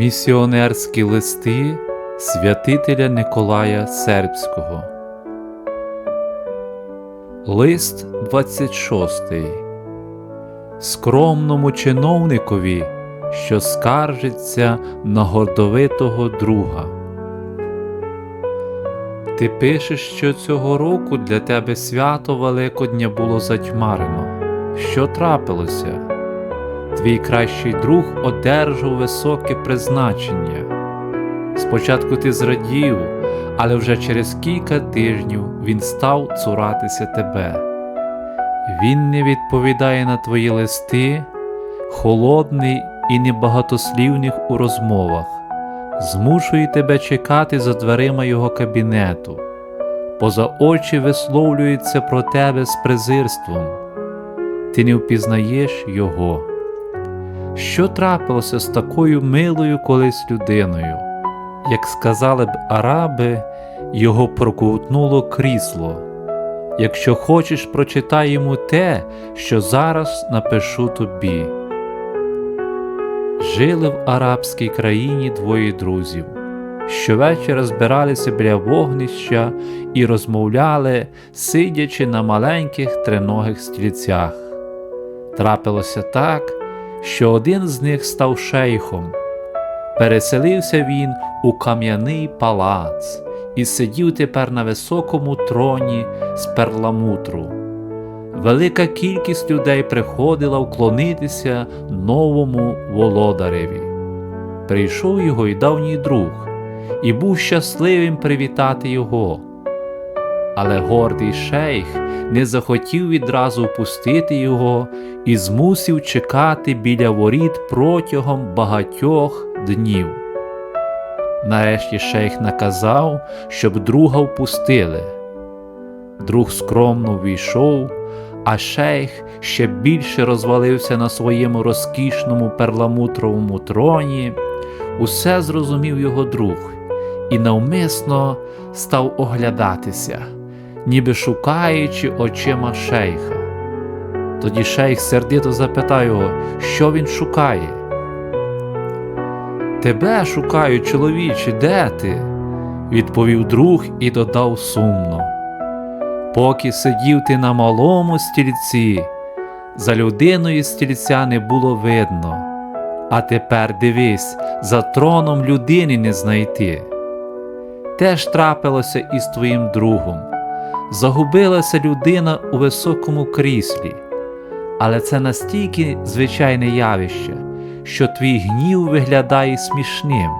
Місіонерські листи святителя Николая Сербського. Лист 26. Скромному чиновникові, що скаржиться на гордовитого друга. Ти пишеш, що цього року для тебе свято Великодня було затьмарено. Що трапилося? Твій кращий друг одержав високе призначення. Спочатку ти зрадів, але вже через кілька тижнів він став цуратися тебе. Він не відповідає на твої листи, холодний і небагатослівних у розмовах, змушує тебе чекати за дверима його кабінету, поза очі висловлюється про тебе з презирством. Ти не впізнаєш його. Що трапилося з такою милою колись людиною? Як сказали б араби, його проковтнуло крісло. Якщо хочеш, прочитай йому те, що зараз напишу тобі. Жили в арабській країні двоє друзів. Щовечора збиралися біля вогнища і розмовляли, сидячи на маленьких триногих стільцях. Трапилося так, що один з них став шейхом. Переселився він у кам'яний палац і сидів тепер на високому троні з перламутру. Велика кількість людей приходила вклонитися новому володареві. Прийшов його й давній друг, і був щасливим привітати його. Але гордий шейх не захотів відразу впустити його і змусив чекати біля воріт протягом багатьох днів. Нарешті шейх наказав, щоб друга впустили. Друг скромно війшов, а шейх ще більше розвалився на своєму розкішному перламутровому троні. Усе зрозумів його друг і навмисно став оглядатися, ніби шукаючи очима шейха. Тоді шейх сердито запитав його, що він шукає. Тебе шукаю, чоловіче, де ти? відповів друг і додав сумно. Поки сидів ти на малому стільці, за людиною стільця не було видно, а тепер дивись, за троном людини не знайти. Теж трапилося із твоїм другом. Загубилася людина у високому кріслі, але це настільки звичайне явище що твій гнів виглядає смішним.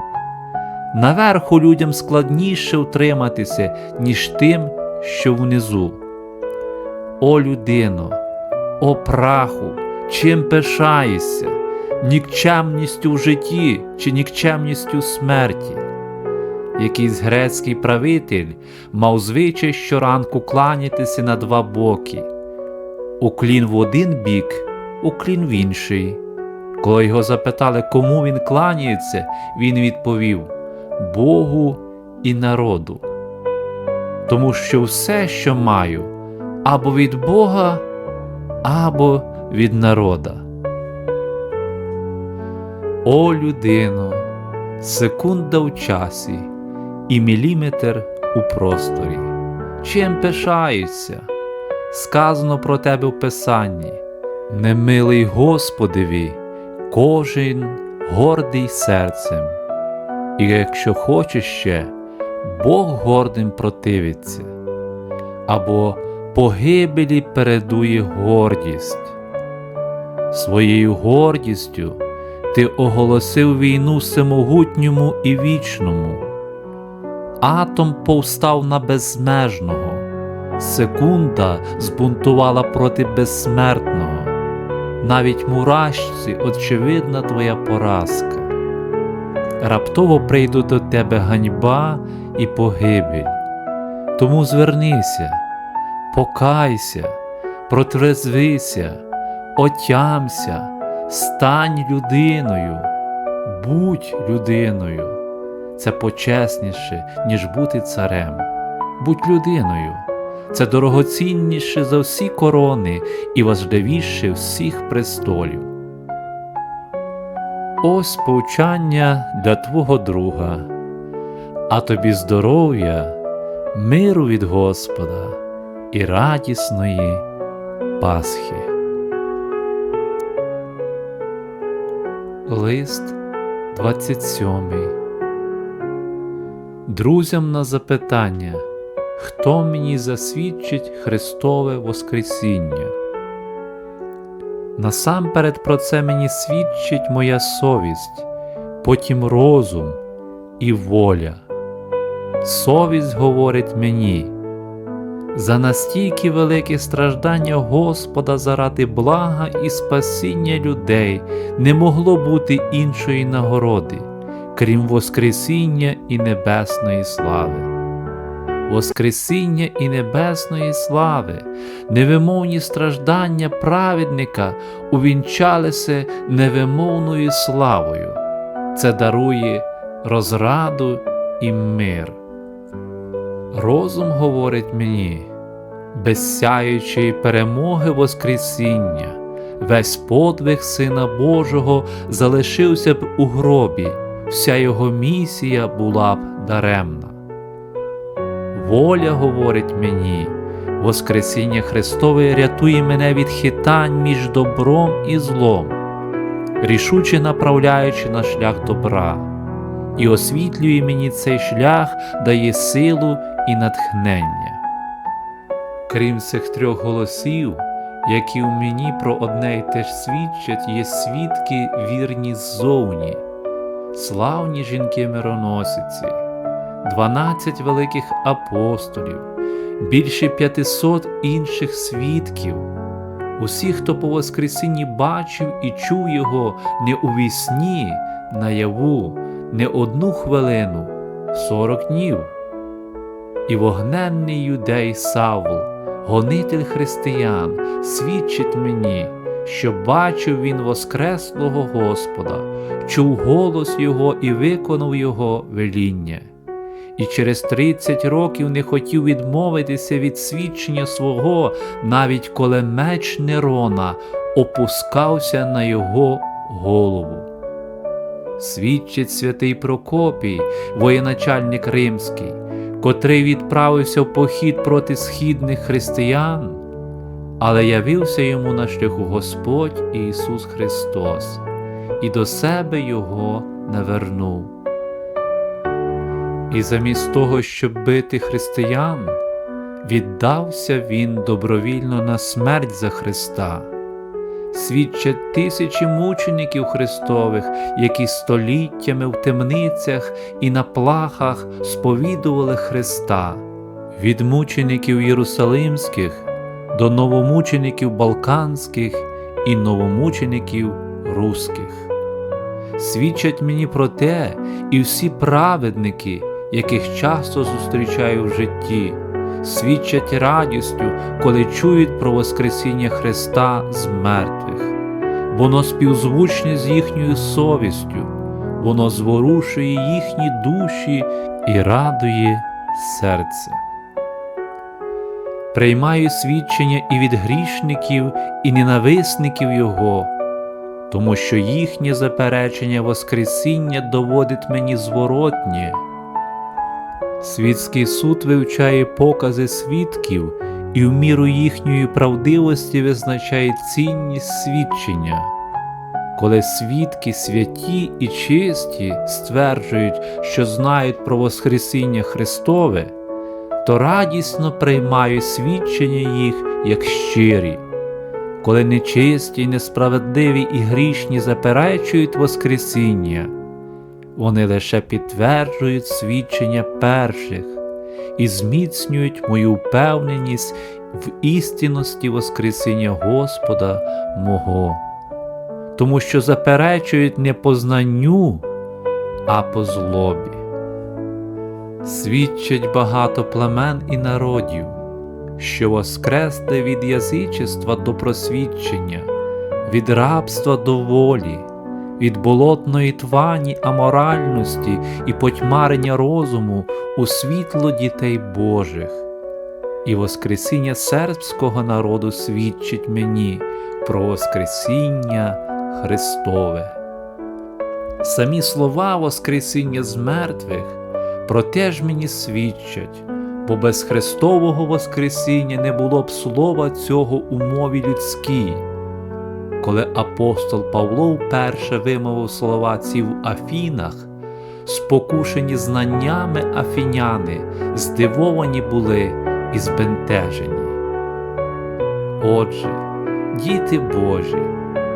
Наверху людям складніше утриматися, ніж тим, що внизу. О людино, о праху, чим пишаєшся, нікчемністю в житті чи нікчемністю смерті. Якийсь грецький правитель мав звичай щоранку кланятися на два боки, уклін в один бік, уклін в інший. Коли його запитали, кому він кланяється, він відповів Богу і народу. Тому що все, що маю, або від Бога, або від народа. О людино, секунда в часі і міліметр у просторі. Чим пишаються? Сказано про тебе в Писанні, немилий Господеві кожен гордий серцем, і якщо хоче ще, Бог гордим противиться, або погибелі передує гордість. Своєю гордістю ти оголосив війну всемогутньому і вічному, атом повстав на безмежного, секунда збунтувала проти безсмертного навіть мурашці очевидна твоя поразка. Раптово прийду до тебе ганьба і погибель. Тому звернися, покайся, протрезвися, отямся, стань людиною, будь людиною. Це почесніше, ніж бути царем. Будь людиною це дорогоцінніше за всі корони і важливіше всіх престолів. ось повчання для твого друга, а тобі здоров'я, миру від Господа і радісної Пасхи. Лист 27 Друзям на запитання, хто мені засвідчить Христове Воскресіння? Насамперед про це мені свідчить моя совість, потім розум і воля. Совість говорить мені, за настільки велике страждання Господа заради блага і спасіння людей не могло бути іншої нагороди, крім Воскресіння і небесної слави. Воскресіння і небесної слави, невимовні страждання праведника увінчалися невимовною славою. Це дарує розраду і мир. Розум говорить мені, без сяючої перемоги Воскресіння, весь подвиг Сина Божого залишився б у гробі, вся його місія була б даремна. Воля говорить мені, Воскресіння Христове рятує мене від хитань між добром і злом, рішуче направляючи на шлях добра, і освітлює мені цей шлях, дає силу і натхнення. Крім цих трьох голосів, які у мені про одне й те ж свідчать, є свідки вірні ззовні, славні жінки мироносиці. Дванадцять великих апостолів, більше п'ятисот інших свідків, усі, хто по Воскресінні бачив і чув його не у вісні, наяву, не одну хвилину, сорок днів. І вогненний юдей Савл, гонитель християн, свідчить мені, що бачив він Воскреслого Господа, чув голос Його і виконав Його веління і через тридцять років не хотів відмовитися від свідчення свого, навіть коли меч Нерона опускався на його голову. Свідчить святий Прокопій, воєначальник римський, котрий відправився в похід проти східних християн, але явився йому на шляху Господь Ісус Христос, і до себе Його не вернув. І замість того, щоб бити християн, віддався він добровільно на смерть за Христа. Свідчать тисячі мучеників Христових, які століттями в темницях і на плахах сповідували Христа, від мучеників Єрусалимських до новомучеників Балканських і новомучеників Руських. Свідчать мені про те і всі праведники яких часто зустрічаю в житті, свідчать радістю, коли чують про Воскресіння Христа з мертвих. Воно співзвучне з їхньою совістю, воно зворушує їхні душі і радує серце. Приймаю свідчення і від грішників, і ненависників Його, тому що їхнє заперечення Воскресіння доводить мені зворотнє. Світський суд вивчає покази свідків і в міру їхньої правдивості визначає цінність свідчення. Коли свідки святі і чисті стверджують, що знають про Воскресіння Христове, то радісно приймають свідчення їх як щирі. Коли нечисті, несправедливі і грішні заперечують Воскресіння, вони лише підтверджують свідчення перших і зміцнюють мою впевненість в істинності Воскресіння Господа мого, тому що заперечують не по знанню, а по злобі. Свідчать багато племен і народів, що воскресне від язичества до просвідчення, від рабства до волі від болотної твані аморальності і потьмарення розуму у світло дітей Божих, і Воскресіння сербського народу свідчить мені про Воскресіння Христове. Самі слова Воскресіння з мертвих проте ж мені свідчать, бо без Христового Воскресіння не було б слова цього у мові людській. Коли апостол Павло вперше вимовив слова ці в Афінах, спокушені знаннями афіняни, здивовані були і збентежені. Отже, діти Божі,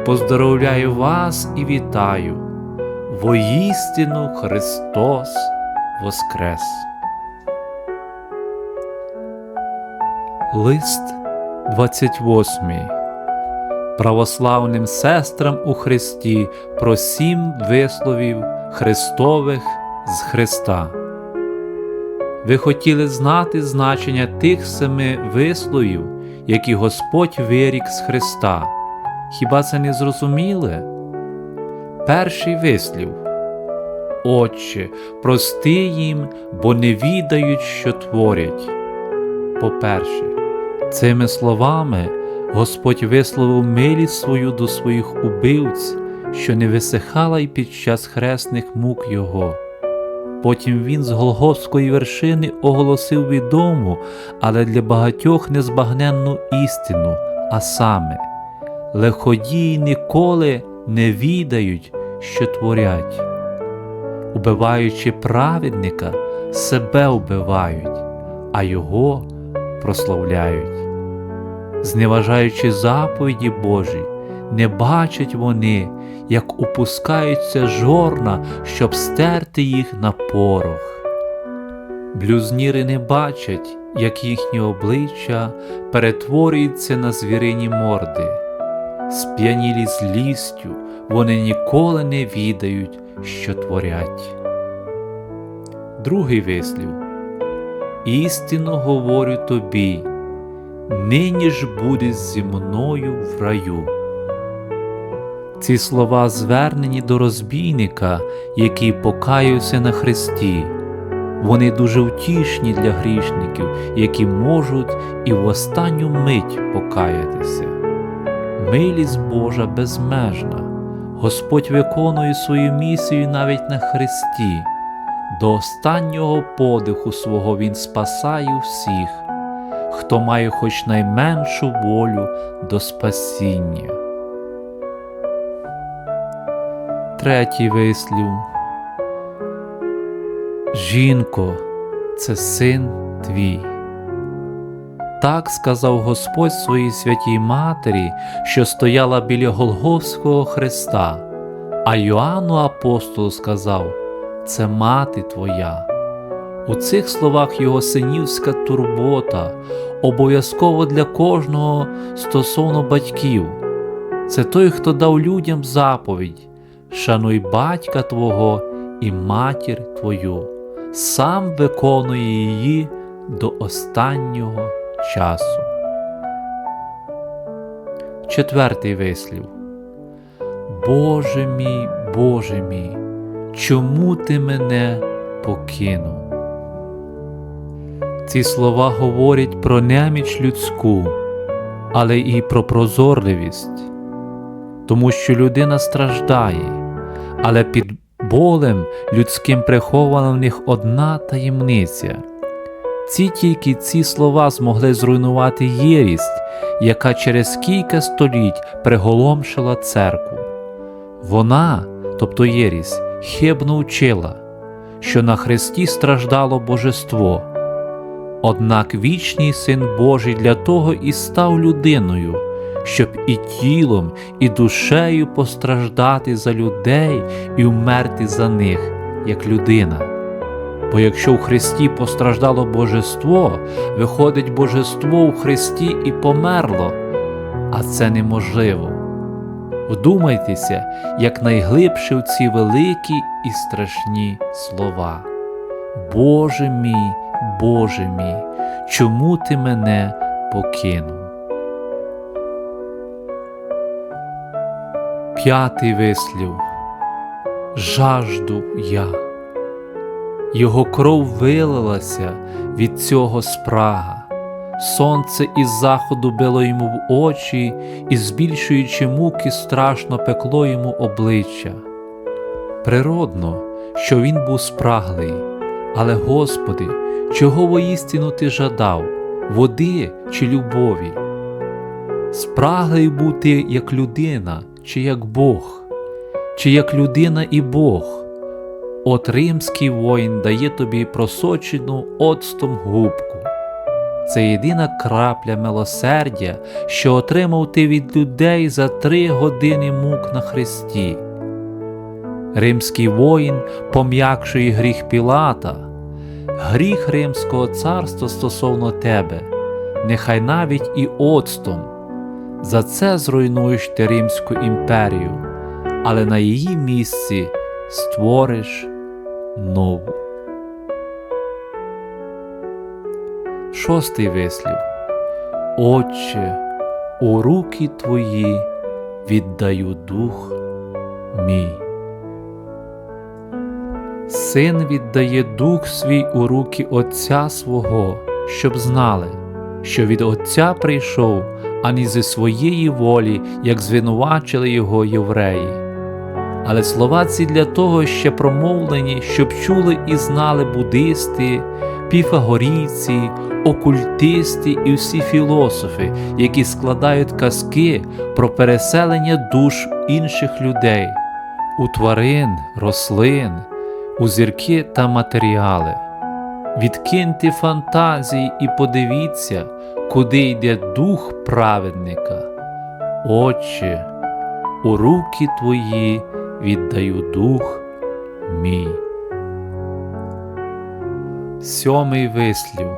поздоровляю вас і вітаю, воістину Христос Воскрес! Лист 28 Православним сестрам у Христі про сім висловів Христових з Христа. Ви хотіли знати значення тих семи висловів, які Господь вирік з Христа. Хіба це не зрозуміли? Перший вислів Отче, прости їм, бо не відають, що творять. По-перше, цими словами Господь висловив милість свою до своїх убивць, що не висихала й під час хресних мук Його. Потім він з Голгофської вершини оголосив відому, але для багатьох незбагненну істину, а саме лиходії ніколи не відають, що творять. Убиваючи праведника, себе вбивають, а його прославляють. Зневажаючи заповіді Божі, не бачать вони, як опускаються жорна, щоб стерти їх на порох. Блюзніри не бачать, як їхні обличчя перетворюються на звірині морди. Сп'янілі злістю вони ніколи не відають, що творять. Другий вислів Істинно говорю тобі, нині ж будеш зі мною в раю. Ці слова звернені до розбійника, який покаюся на Христі. Вони дуже втішні для грішників, які можуть і в останню мить покаятися. Милість Божа безмежна. Господь виконує свою місію навіть на Христі. До останнього подиху свого Він спасає всіх, хто має хоч найменшу волю до спасіння. Третій вислів. Жінко, це син твій. Так сказав Господь своїй святій Матері, що стояла біля Голговського Христа, а Йоанну апостолу сказав Це мати твоя. У цих словах його синівська турбота обов'язково для кожного стосовно батьків. Це той, хто дав людям заповідь Шануй батька Твого і матір Твою, сам виконує її до останнього часу. Четвертий вислів. Боже мій, Боже мій, чому ти мене покинув? Ці слова говорять про неміч людську, але і про прозорливість, тому що людина страждає, але під болем людським прихована в них одна таємниця. Ці тільки ці слова змогли зруйнувати єрість, яка через кілька століть приголомшила церкву. Вона, тобто єрість, хибно вчила, що на Христі страждало Божество. Однак вічний Син Божий для того і став людиною, щоб і тілом, і душею постраждати за людей і вмерти за них, як людина. Бо якщо в Христі постраждало Божество, виходить Божество в Христі і померло, а це неможливо. Вдумайтеся якнайглибше в ці великі і страшні слова. Боже мій, Боже мій, чому ти мене покинув? П'ятий вислів Жажду я. Його кров вилилася від цього спрага. Сонце із заходу било йому в очі і, збільшуючи муки, страшно пекло йому обличчя. Природно, що він був спраглий, але, Господи, чого воістину ти жадав, води чи любові? Спраглий був ти як людина, чи як Бог, чи як людина і Бог. От римський воїн дає тобі просочену оцтом губку. Це єдина крапля милосердя, що отримав ти від людей за три години мук на хресті. Римський воїн пом'якшує гріх Пілата, гріх Римського царства стосовно тебе, нехай навіть і оцтом. За це зруйнуєш ти Римську імперію, але на її місці створиш нову. Шостий вислів. Отче, у руки твої віддаю дух мій. Син віддає дух свій у руки Отця свого, щоб знали, що від Отця прийшов, а не зі своєї волі, як звинувачили його євреї. Але слова ці для того ще промовлені, щоб чули і знали буддисти, піфагорійці, окультисти і всі філософи, які складають казки про переселення душ інших людей, у тварин, рослин, у зірки та матеріали. Відкиньте фантазії і подивіться, куди йде дух праведника. Отче, у руки твої віддаю дух мій. Сьомий вислів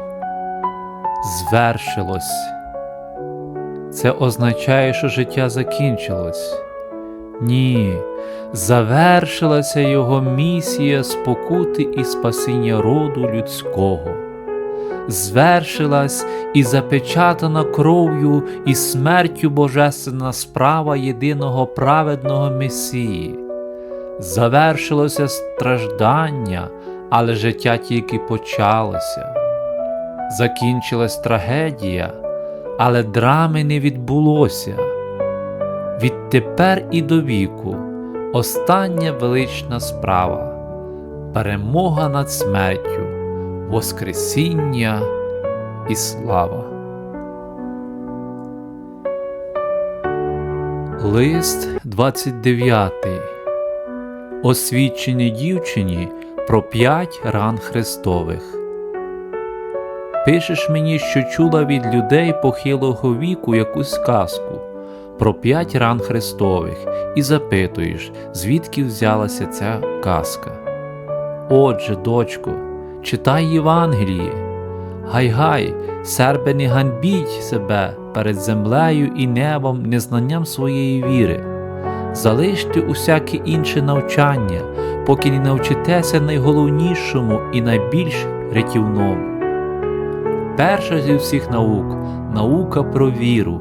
звершилось. Це означає, що життя закінчилось. Ні, завершилася його місія спокути і спасіння роду людського. Звершилась і запечатана кров'ю і смертю божественна справа єдиного праведного Месії. Завершилося страждання, але життя тільки почалося. Закінчилась трагедія, але драми не відбулося. Відтепер і до віку остання велична справа перемога над смертю, Воскресіння і слава. Лист 29. Освідчені дівчині про п'ять ран Христових. Пишеш мені, що чула від людей похилого віку якусь казку про п'ять ран Христових і запитуєш, звідки взялася ця казка. Отже, дочко, читай Євангеліє. Гай-гай, сербе, не ганьбіть себе перед землею і небом незнанням своєї віри. Залиште усяке інше навчання, поки не навчитеся найголовнішому і найбільш рятівному. Перша зі всіх наук наука про віру,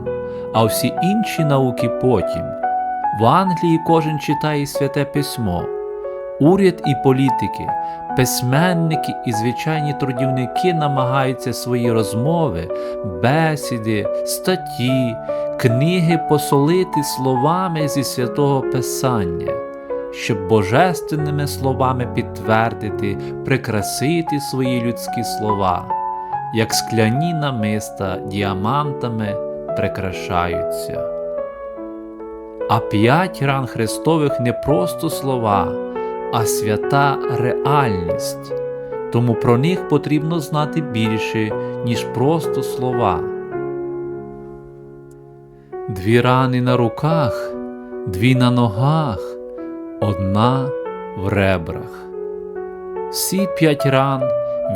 а всі інші науки потім. В Англії кожен читає святе письмо, уряд і політики, письменники і звичайні трудівники намагаються свої розмови, бесіди, статті, книги посолити словами зі святого Писання, щоб божественними словами підтвердити, прикрасити свої людські слова, як скляні намиста діамантами прикрашаються. А п'ять ран Христових не просто слова, а свята реальність, тому про них потрібно знати більше, ніж просто слова. Дві рани на руках, дві на ногах, одна в ребрах. Всі п'ять ран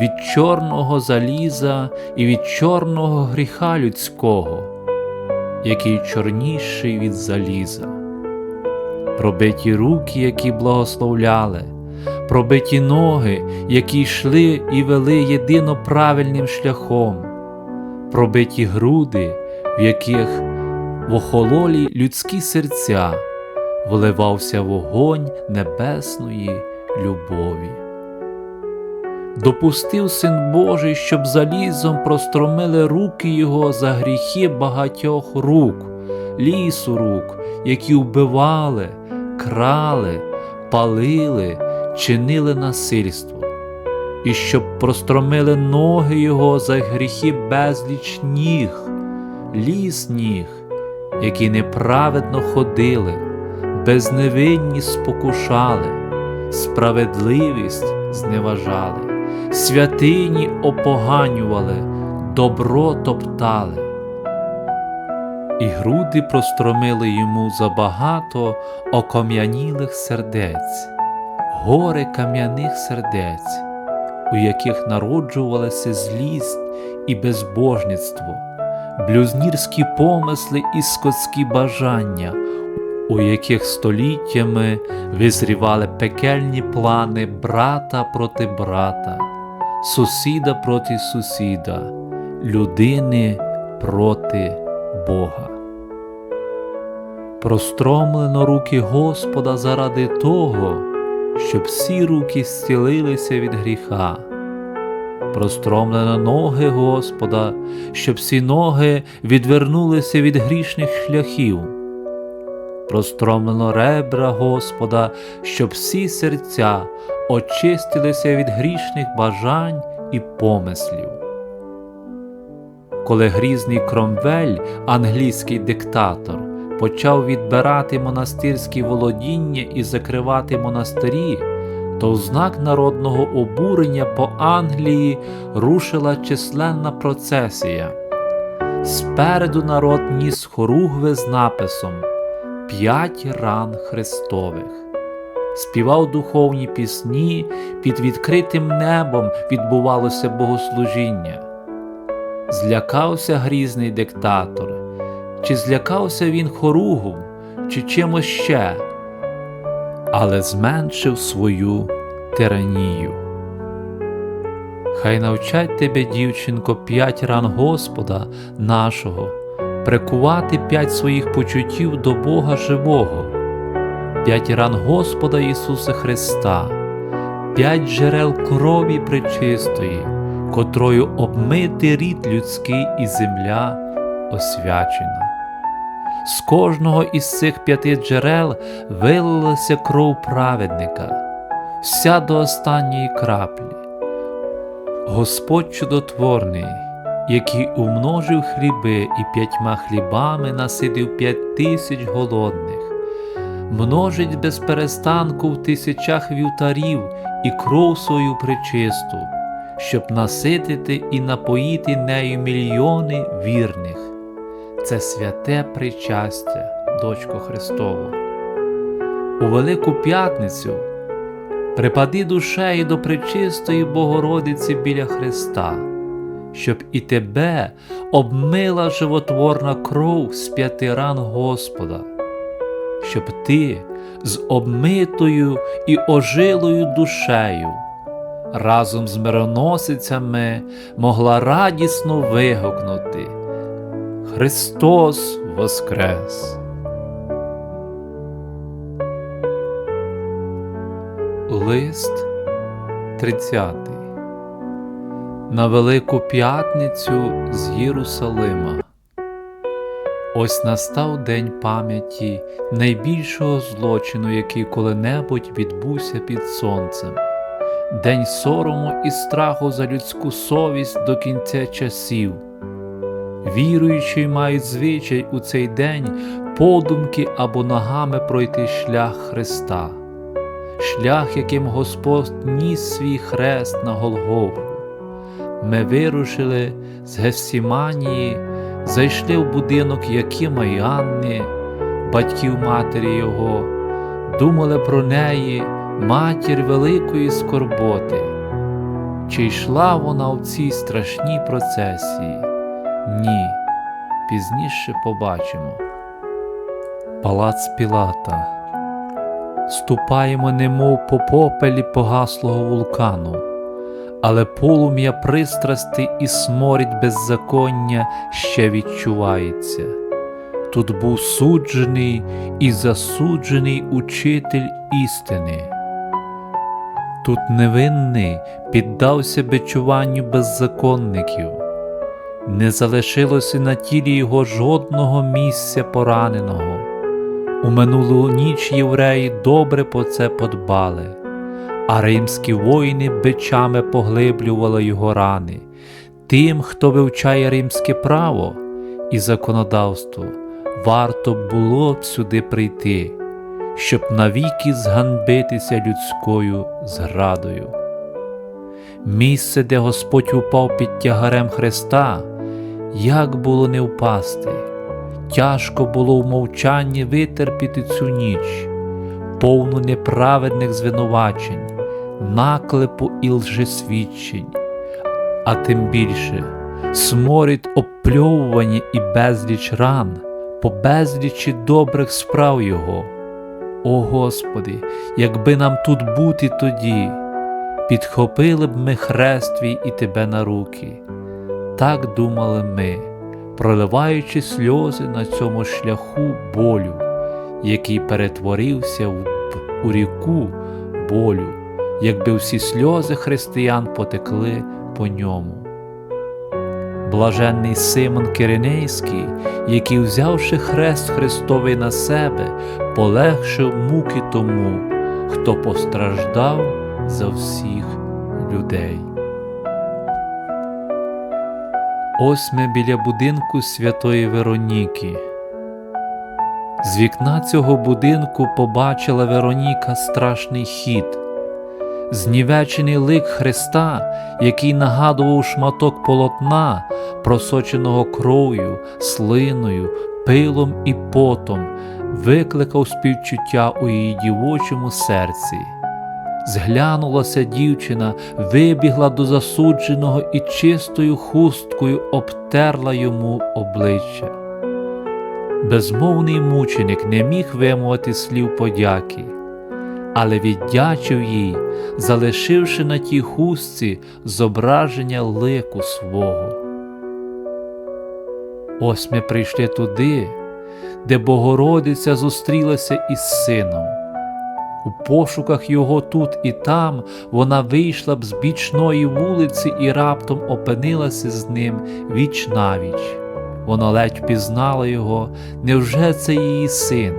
від чорного заліза і від чорного гріха людського, який чорніший від заліза, пробиті руки, які благословляли, пробиті ноги, які йшли і вели єдино правильним шляхом, пробиті груди, в яких в охололі людські серця вливався вогонь небесної любові. Допустив Син Божий, щоб залізом простромили руки Його за гріхи багатьох рук, лісу рук, які вбивали, крали, палили, чинили насильство, і щоб простромили ноги його за гріхи безліч ніг, ліс ніг, які неправедно ходили, безневинність спокушали, справедливість зневажали, святині опоганювали, добро топтали. І груди простромили йому забагато окам'янілих сердець, гори кам'яних сердець, у яких народжувалася злість і безбожництво, блюзнірські помисли і скотські бажання, у яких століттями визрівали пекельні плани брата проти брата, сусіда проти сусіда, людини проти Бога. Простромлено руки Господа заради того, щоб всі руки зцілилися від гріха. Простромлено ноги Господа, щоб всі ноги відвернулися від грішних шляхів. Простромлено ребра Господа, щоб всі серця очистилися від грішних бажань і помислів. Коли грізний Кромвель, англійський диктатор, почав відбирати монастирські володіння і закривати монастирі, то в знак народного обурення по Англії рушила численна процесія. Спереду народ ніс хоругви з написом П'ять ран Христових. Співав духовні пісні, під відкритим небом відбувалося богослужіння. Злякався грізний диктатор, чи злякався він хоругу, чи чимось ще, але зменшив свою тиранію. Хай навчать тебе, дівчинко, п'ять ран Господа нашого, прикувати п'ять своїх почуттів до Бога живого, п'ять ран Господа Ісуса Христа, п'ять джерел крові пречистої котрою обмитий рід людський і земля освячена. З кожного із цих п'яти джерел вилилася кров праведника, вся до останньої краплі. Господь чудотворний, який умножив хліби і п'ятьма хлібами насидив п'ять тисяч голодних, множить без перестанку в тисячах вівтарів і кров свою причисту щоб наситити і напоїти нею мільйони вірних. Це святе причастя, дочко Христову. У Велику П'ятницю припади душею до причистої Богородиці біля Христа, щоб і тебе обмила животворна кров з п'яти ран Господа, щоб ти з обмитою і ожилою душею разом з мироносицями могла радісно вигукнути Христос Воскрес! Лист 30 На Велику П'ятницю з Єрусалима. Ось настав день пам'яті найбільшого злочину, який коли-небудь відбувся під сонцем день сорому і страху за людську совість до кінця часів. Віруючі мають звичай у цей день подумки або ногами пройти шлях Христа, шлях, яким Господь ніс свій хрест на Голгофу. Ми вирушили з Гефсіманії, зайшли в будинок Якима і Анни, батьків матері Його, думали про неї матір великої скорботи. Чи йшла вона в цій страшній процесії? Ні, пізніше побачимо. Палац Пілата. Ступаємо, немов по попелі погаслого вулкану, але полум'я пристрасти і сморід беззаконня ще відчувається. Тут був суджений і засуджений учитель істини. Тут невинний піддався бичуванню беззаконників, не залишилося на тілі його жодного місця пораненого. У минулу ніч євреї добре по це подбали, а римські воїни бичами поглиблювали його рани. Тим, хто вивчає римське право і законодавство, варто було б сюди прийти, щоб навіки зганбитися людською зрадою. Місце, де Господь упав під тягарем Христа, як було не впасти, тяжко було в мовчанні витерпіти цю ніч, повну неправедних звинувачень, наклепу і лжесвідчень, а тим більше сморід опльовування і безліч ран по безлічі добрих справ Його. О Господи, якби нам тут бути тоді, підхопили б ми хрест твій і Тебе на руки. Так думали ми, проливаючи сльози на цьому шляху болю, який перетворився в, у ріку болю, якби всі сльози християн потекли по ньому. Блаженний Симон Киринейський, який, взявши хрест Христовий на себе, полегшив муки тому, хто постраждав за всіх людей. Ось ми біля будинку святої Вероніки. З вікна цього будинку побачила Вероніка страшний хід, знівечений лик Христа, який нагадував шматок полотна, просоченого кров'ю, слиною, пилом і потом, викликав співчуття у її дівочому серці. Зглянулася дівчина, вибігла до засудженого і чистою хусткою обтерла йому обличчя. Безмовний мученик не міг вимовити слів подяки, але віддячив їй, залишивши на тій хустці зображення лику свого. Ось ми прийшли туди, де Богородиця зустрілася із сином. У пошуках його тут і там вона вийшла б з бічної вулиці і раптом опинилася з ним віч навіч. Вона ледь пізнала його, невже це її син?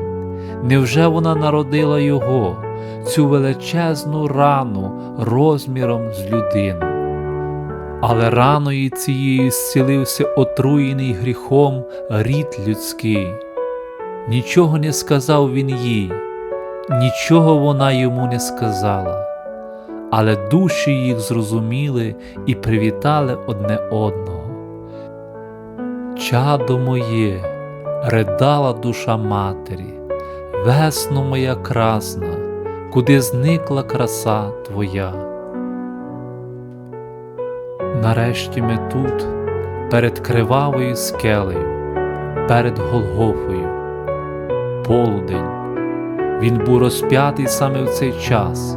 Невже вона народила його, цю величезну рану розміром з людину? Але раною цією зцілився отруєний гріхом рід людський. Нічого не сказав він їй. Нічого вона йому не сказала, але душі їх зрозуміли і привітали одне одного. Чадо моє, ридала душа матері, весно моя красна, куди зникла краса твоя. Нарешті ми тут, перед кривавою скелею, перед Голгофою, полудень. Він був розп'ятий саме в цей час,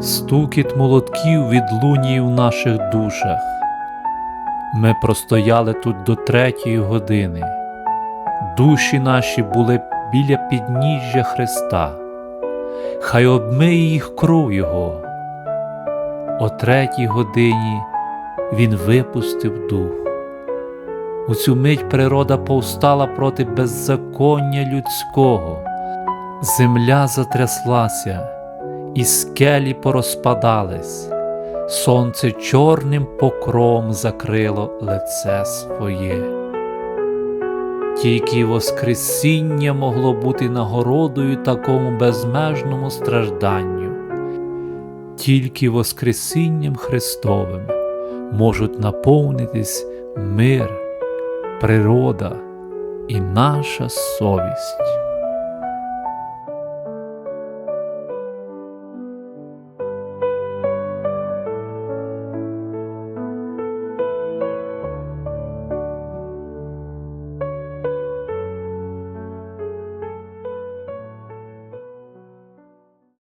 стукіт молотків відлунів в наших душах. Ми простояли тут до третьої години, душі наші були біля підніжжя Христа, хай обмиє їх кров Його. О третій годині Він випустив дух. У цю мить природа повстала проти беззаконня людського. Земля затряслася, і скелі порозпадались, сонце чорним покровом закрило лице своє. Тільки Воскресіння могло бути нагородою такому безмежному стражданню, тільки Воскресінням Христовим можуть наповнитись мир, природа і наша совість.